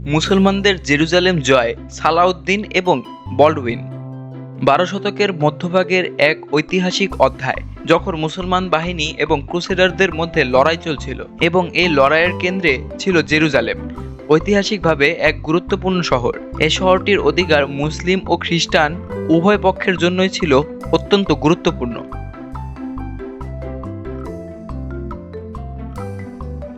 মুসলমানদের জেরুজালেম জয় সালাউদ্দিন এবং বলডউইন। বারো শতকের মধ্যভাগের এক ঐতিহাসিক অধ্যায় যখন মুসলমান বাহিনী এবং ক্রুসেডারদের মধ্যে লড়াই চলছিল এবং এই লড়াইয়ের কেন্দ্রে ছিল জেরুজালেম ঐতিহাসিকভাবে এক গুরুত্বপূর্ণ শহর। এই শহরটির অধিকার মুসলিম ও খ্রিস্টান উভয় পক্ষের জন্যই ছিল অত্যন্ত গুরুত্বপূর্ণ।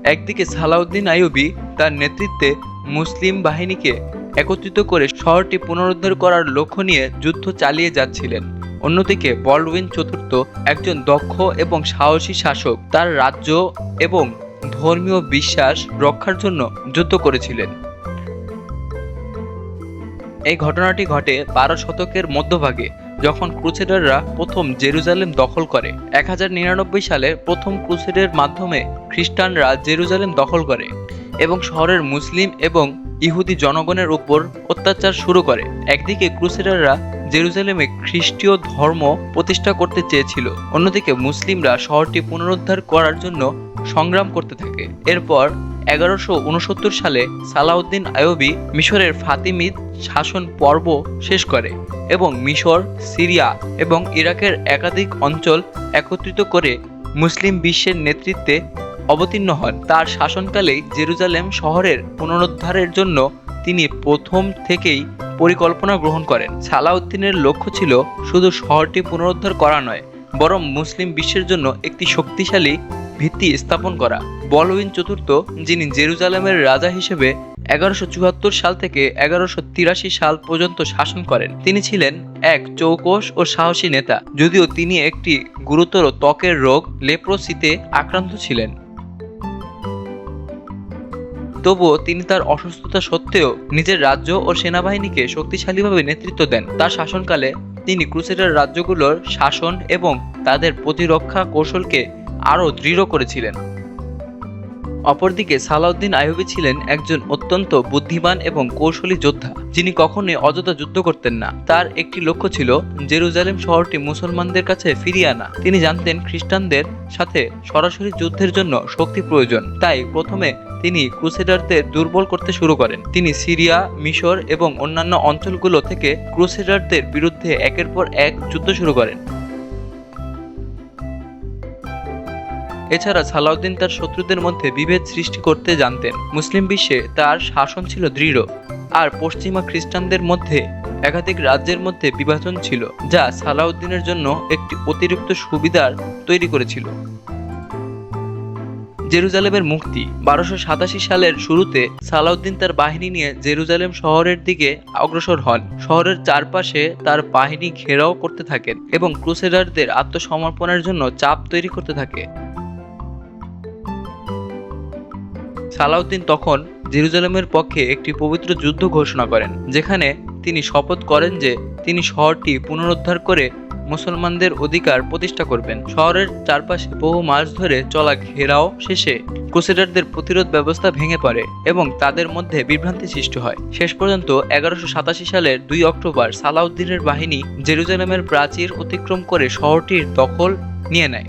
একদিকে সালাউদ্দিন আইয়ুবি তার নেতৃত্বে মুসলিম বাহিনীকে একত্রিত করে শহরটি পুনরুদ্ধার করার লক্ষ্য নিয়ে যুদ্ধ চালিয়ে যাচ্ছিলেন। অন্যদিকে বলউইন চতুর্থ একজন দক্ষ এবং সাহসী শাসক তার রাজ্য এবং ধর্মীয় বিশ্বাস রক্ষার জন্য যুদ্ধ করেছিলেন। এই ঘটনাটি ঘটে বারো শতকের মধ্যভাগে। যখন ক্রুসেডাররা প্রথম জেরুজালেম দখল করে, এক হাজার নিরানব্বই সালে প্রথম ক্রুসেডের মাধ্যমে খ্রিস্টানরা জেরুজালেম দখল করে এবং শহরের মুসলিম এবং ইহুদি জনগণের উপর অত্যাচার শুরু করে। একদিকে ক্রুসেডাররা জেরুজালেমে খ্রিস্টীয় ধর্ম প্রতিষ্ঠা করতে চেয়েছিল, অন্যদিকে মুসলিমরা শহরটি পুনরুদ্ধার করার জন্য সংগ্রাম করতে থাকে। এরপর এগারোশো উনসত্তর সালে সালাউদ্দিন আয়ুবি মিশরের ফাতিমিদ শাসন পর্ব শেষ করে এবং মিশর, সিরিয়া এবং ইরাকের একাধিক অঞ্চল একত্রিত করে মুসলিম বিশ্বের নেতৃত্বে অবতীর্ণ হন। তার শাসনকালেই জেরুজালেম শহরের পুনরুদ্ধারের জন্য তিনি প্রথম থেকেই পরিকল্পনা গ্রহণ করেন। সালাউদ্দিনের লক্ষ্য ছিল শুধু শহরটি পুনরুদ্ধার করা নয়, বরং মুসলিম বিশ্বের জন্য একটি শক্তিশালী ভিত্তি স্থাপন করা। বলউইন চতুর্থ, যিনি জেরুজালেমের রাজা হিসেবে এগারোশো চুয়াত্তর সাল থেকে এগারোশো তিরাশি সাল পর্যন্ত শাসন করেন। তিনি ছিলেন এক চৌকস ও সাহসী নেতা, যদিও তিনি একটি গুরুতর ত্বকের রোগ, লেপ্রোসিতে আক্রান্ত ছিলেন। তবুও তিনি তার অসুস্থতা সত্ত্বেও নিজের রাজ্য ও সেনাবাহিনীকে শক্তিশালীভাবে নেতৃত্ব দেন। তার শাসনকালে তিনি ক্রুসেডার রাজ্যগুলোর শাসন এবং তাদের প্রতিরক্ষা কৌশলকে আরও দৃঢ় করেছিলেন। অপরদিকে সালাউদ্দিন আইয়ুবি ছিলেন একজন অত্যন্ত বুদ্ধিমান এবং কৌশলী যোদ্ধা, যিনি কখনোই অযথা যুদ্ধ করতেন না। তার একটি লক্ষ্য ছিল জেরুজালেম শহরটি মুসলমানদের কাছে ফিরিয়ে আনা। তিনি জানতেন খ্রিস্টানদের সাথে সরাসরি যুদ্ধের জন্য শক্তি প্রয়োজন। তাই প্রথমে তিনি ক্রুসেডারদের দুর্বল করতে শুরু করেন। তিনি সিরিয়া, মিশর এবং অন্যান্য অঞ্চলগুলো থেকে ক্রুসেডারদের বিরুদ্ধে একের পর এক যুদ্ধ শুরু করেন। এছাড়া সালাউদ্দিন তার শত্রুদের মধ্যে বিভেদ সৃষ্টি করতে জানতেন। মুসলিম বিশ্বে তার শাসন ছিল দৃঢ়, আর পশ্চিমা খ্রিস্টানদের মধ্যে একাধিক রাজ্যের মধ্যে বিভাজন ছিল, যা সালাউদ্দিনের জন্য একটি অতিরিক্ত সুবিধার তৈরি করেছিল। জেরুজালেমের মুক্তি বারোশো সাতাশি সালের শুরুতে সালাউদ্দিন তার বাহিনী নিয়ে জেরুজালেম শহরের দিকে অগ্রসর হন। শহরের চারপাশে তার বাহিনী ঘেরাও করতে থাকেন এবং ক্রুসেডারদের আত্মসমর্পণের জন্য চাপ তৈরি করতে থাকে। সালাউদ্দিন তখন জেরুজালেমের পক্ষে একটি পবিত্র যুদ্ধ ঘোষণা করেন, যেখানে তিনি শপথ করেন যে তিনি শহরটি পুনরুদ্ধার করে মুসলমানদের অধিকার প্রতিষ্ঠা করবেন। শহরের চারপাশে বহু মাস ধরে চলা ঘেরাও শেষে ক্রুসেডারদের প্রতিরোধ ব্যবস্থা ভেঙে পড়ে এবং তাদের মধ্যে বিভ্রান্তি সৃষ্টি হয়। শেষ পর্যন্ত এগারোশো সাতাশি সালের দুই অক্টোবর সালাউদ্দিনের বাহিনী জেরুজালেমের প্রাচীর অতিক্রম করে শহরটির দখল নিয়ে নেয়।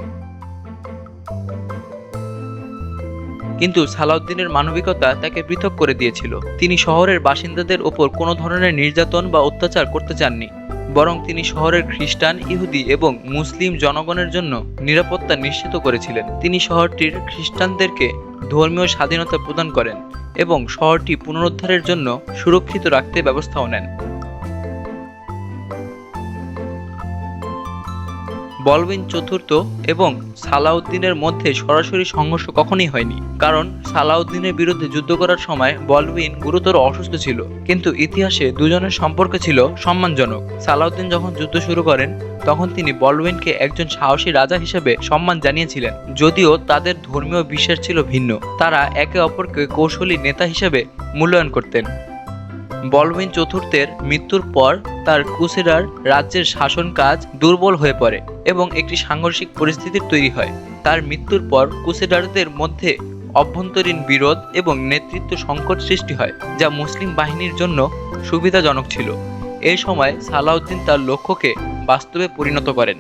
কিন্তু সালাউদ্দিনের মানবিকতা তাকে পৃথক করে দিয়েছিল। তিনি শহরের বাসিন্দাদের ওপর কোনো ধরনের নির্যাতন বা অত্যাচার করতে চাননি, বরং তিনি শহরের খ্রিস্টান, ইহুদি এবং মুসলিম জনগণের জন্য নিরাপত্তা নিশ্চিত করেছিলেন। তিনি শহরটির খ্রিস্টানদেরকে ধর্মীয় স্বাধীনতা প্রদান করেন এবং শহরটি পুনরুদ্ধারের জন্য সুরক্ষিত রাখতে ব্যবস্থাও নেন। বলবিন চতুর্থ এবং সালাউদ্দিনের মধ্যে সরাসরি সংঘর্ষ কখনই হয়নি। কারণ সালাউদ্দিনের বিরুদ্ধে যুদ্ধ করার সময় বলবিন গুরুতর অসুস্থ ছিল। কিন্তু ইতিহাসে দুজনের সম্পর্ক ছিল সম্মানজনক। সালাউদ্দিন যখন যুদ্ধ শুরু করেন, তখন তিনি বলবিনকে একজন সাহসী রাজা হিসেবে সম্মান জানিয়েছিলেন। যদিও তাদের ধর্মীয় বিশ্বাস ছিল ভিন্ন। তারা একে অপরকে কৌশলী নেতা হিসেবে মূল্যায়ন করতেন। বলবিন চতুর্থের মৃত্যুর পর তার ক্রুসেডার রাজ্যের শাসন কাজ দুর্বল হয়ে পড়ে এবং একটি সাংঘর্ষিক পরিস্থিতির তৈরি হয়। তার মৃত্যুর পর ক্রুসেডারদের মধ্যে অভ্যন্তরীণ বিরোধ এবং নেতৃত্ব সংকট সৃষ্টি হয়, যা মুসলিম বাহিনীর জন্য সুবিধাজনক ছিল। এই সময় সালাউদ্দিন তার লক্ষ্যকে বাস্তবে পরিণত করেন।